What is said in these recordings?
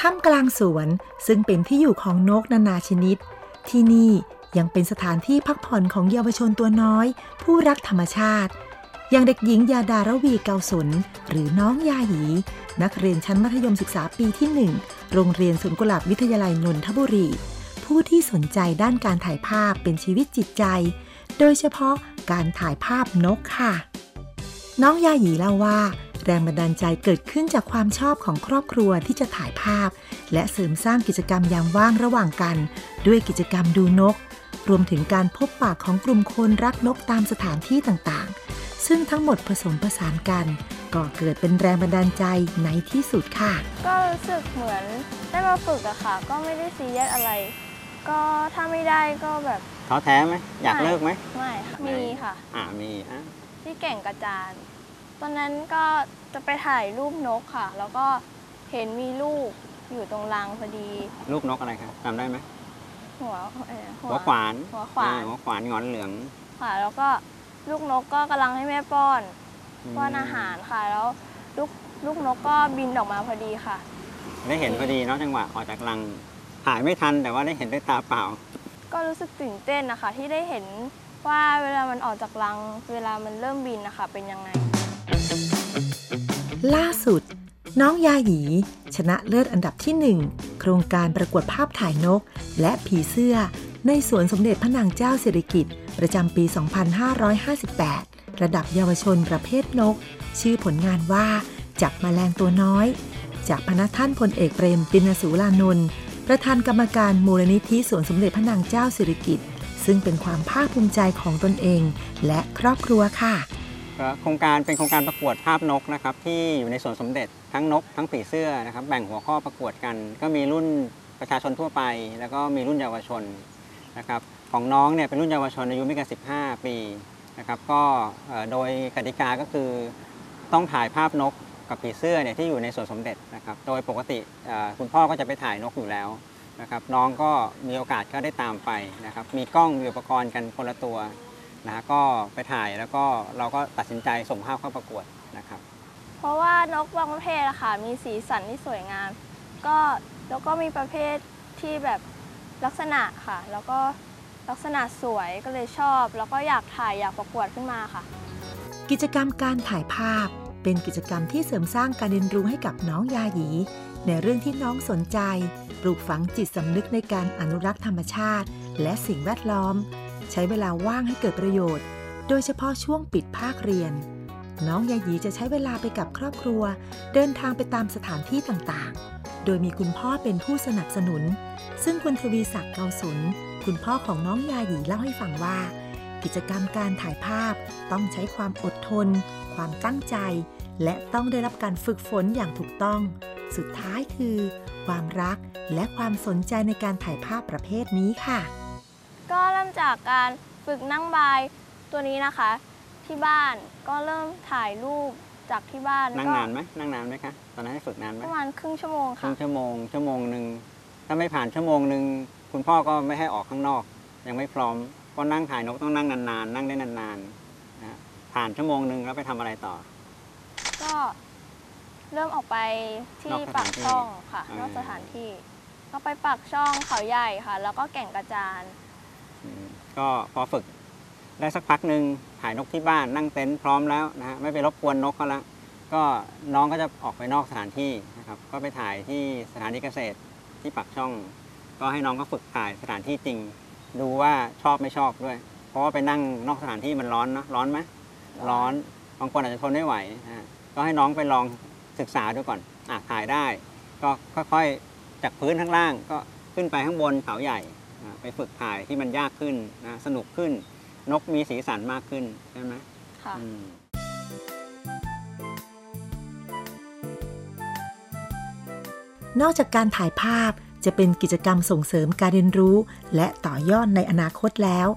ถ้ำกลางสวนซึ่งเป็นที่อยู่ของนกนานาชนิด ที่นี่ยังเป็นสถานที่พักผ่อนของเยาวชนตัวน้อย ผู้รักธรรมชาติ อย่างเด็กหญิงยาดารวีเกาสน หรือน้องยาหยี นักเรียนชั้นมัธยมศึกษาปีที่ 1 โรงเรียนสวนกุหลาบวิทยาลัยนนทบุรี ผู้ที่สนใจด้านการถ่ายภาพเป็นชีวิตจิตใจ โดยเฉพาะการถ่ายภาพนกค่ะ น้องยาหยีเล่าว่า แรงบันดาลใจเกิดขึ้นจากความชอบของครอบครัวที่จะถ่ายภาพ และเสริมสร้างกิจกรรมยามว่างระหว่างกัน ด้วยกิจกรรมดูนก รวมถึงการพบปะของกลุ่มคนรักนกตามสถานที่ต่างๆ ซึ่งทั้งหมดผสมผสานกันก็เกิดเป็นแรงบันดาลใจในที่สุดค่ะ ก็รู้สึกเหมือนได้มาฝึกอะค่ะ ก็ไม่ได้ซีเรียสอะไร ก็ถ้าไม่ได้ก็แบบท้อแท้ไหมอยากเลิกไหมไม่ค่ะมีค่ะ อ่ามีอะที่แก่งกระจาน ตอนนั้นก็จะไปถ่ายรูปนกค่ะ แล้วก็เห็นมีลูกอยู่ตรงรังพอดี ลูกนกอะไรครับจำได้ไหมหัวเอ่อหัวขวานหัวขวานอ่หัวขวานงอนเหลืองค่ะ แล้วก็ลูกนกก็กำลังให้แม่ป้อนมป้อนอาหารค่ะ แล้วลูกลูกนกก็บินออกมาพอดีค่ะ ได้เห็นพอดีเนาะจังหวะออกจากรังถ่ายไม่ทันแต่ว่าได้เห็นด้วยตาเปล่า ก็รู้สึกตื่นเต้นนะคะ ที่ได้เห็นว่าเวลามันออกจากรัง เวลามันเริ่มบินนะคะเป็นยังไง ล่าสุด น้องยาหยี ชนะเลิศอันดับที่ 1 โครงการประกวดภาพถ่ายนก และผีเสื้อ ในสวนสมเด็จพระนางเจ้าสิริกิติ์ประจำปี 2558 ระดับเยาวชนประเภทนก ชื่อผลงานว่า จับแมลงตัวน้อย จากพนักท่านพลเอกเปรมตินสูรานนท์ประธานกรรมการมูลนิธิสวนสมเด็จพระนางเจ้าสิริกิติ์ซึ่งเป็นความภาคภูมิใจของตนเอง และครอบครัวค่ะ โครงการเป็นโครงการประกวดภาพนกนะครับที่อยู่ในสวนสมเด็จทั้งนกทั้งผีเสื้อนะครับแบ่งหัวข้อประกวดกัน ก็มีรุ่นประชาชนทั่วไป แล้วก็มีรุ่นเยาวชนนะครับของน้องเนี่ยเป็นรุ่นเยาวชนอายุไม่เกิน15 ปีนะครับก็โดยกติกาก็คือต้องถ่ายภาพนกกับผีเสื้อเนี่ยที่อยู่ในสวนสมเด็จนะครับโดยปกติคุณพ่อก็จะไปถ่ายนกอยู่แล้วนะครับน้องก็มีโอกาสก็ได้ตามไปนะครับมีกล้องมีอุปกรณ์กันคนละตัว นะฮะก็ไปถ่ายแล้วก็เราก็ตัดสินใจส่งภาพเข้าประกวดนะครับเพราะว่านกบางประเภทอะค่ะมีสีสันที่สวยงาม ก็แล้วก็มีประเภทที่แบบลักษณะค่ะ แล้วก็ลักษณะสวยก็เลยชอบ แล้วก็อยากถ่ายอยากประกวดขึ้นมาค่ะ กิจกรรมการถ่ายภาพ เป็นกิจกรรมที่เสริมสร้างการเรียนรู้ให้กับน้องยาหยี ในเรื่องที่น้องสนใจ ปลูกฝังจิตสำนึกในการอนุรักษ์ธรรมชาติ และสิ่งแวดล้อม ใช้เวลาว่างให้เกิดประโยชน์ โดยเฉพาะช่วงปิดภาคเรียน น้องยายีจะใช้เวลาไปกับครอบครัว เดินทางไปตามสถานที่ต่างๆ โดยมีคุณพ่อเป็นผู้สนับสนุน ซึ่งคุณทวีศักดิ์เกาสุน คุณพ่อของน้องยายีเล่าให้ฟังว่า กิจกรรมการถ่ายภาพ ต้องใช้ความอดทน ความตั้งใจ และต้องได้รับการฝึกฝนอย่างถูกต้อง สุดท้ายคือ ความรักและความสนใจในการถ่ายภาพประเภทนี้ค่ะ ก็เริ่มจากการฝึกนั่งบายตัวนี้นะคะ ที่บ้านก็เริ่มถ่ายรูปจากที่บ้านนั่งก็นานไหมนั่งนานไหมคะตอนนั้นให้ฝึกนานไหมประมาณครึ่งชั่วโมงครึ่ค่ะ งชั่วโมงชั่วโมงหนึ่งถ้าไม่ผ่านชั่วโมงหนึ่งคุณพ่อก็ไม่ให้ออกข้างนอก ยังไม่พร้อมเพราะนั่งถ่ายนกต้องนั่งนานๆนั่งได้นานๆนะฮะผ่านชั่วโมงหนึ่งแล้วไปทำอะไรต่อ ก็เริ่มออกไปที่นอกสปาถากนที่ช่องค่ะอ่าน นอกสถานที่ ก็ไปปักช่องเขาใหญ่ค่ะ แล้วก็แก่งกระจานอืม ก็พอฝึกได้สักพักหนึ่งถ่ายนกที่บ้านนั่งเต็นท์พร้อมแล้วนะฮะไม่ไปรบกวนนกเขาละก็น้องก็จะออกไปนอกสถานที่นะครับก็ไปถ่ายที่สถานีเกษตรที่ปักช่อง ก็ให้น้องก็ฝึกถ่ายสถานที่จริง ดูว่าชอบไม่ชอบด้วย เพราะว่าไปนั่งนอกสถานที่มันร้อนนะร้อนไหมร้อนบางคนอาจจะทนไม่ไหวนะฮะก็ให้น้องไปลองศึกษาดูก่อนอะถ่ายได้ ก็ค่อยๆจากพื้นข้างล่างก็ขึ้นไปข้างบนเขาใหญ่อะ ไปฝึกถ่ายที่มันยากขึ้นนะสนุกขึ้น นกมีสีสันมากขึ้นใช่ไหมค่ะอืมนอกจากการถ่ายภาพจะเป็นกิจกรรมส่งเสริมการเรียนรู้ และต่อยอดในอนาคตแล้ว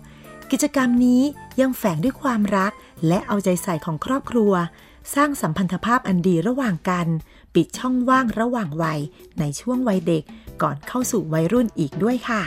กิจกรรมนี้ยังแฝงด้วยความรัก และเอาใจใส่ของครอบครัว สร้างสัมพันธภาพอันดีระหว่างกัน ปิดช่องว่างระหว่างวัย ในช่วงวัยเด็กก่อนเข้าสู่วัยรุ่นอีกด้วยค่ะ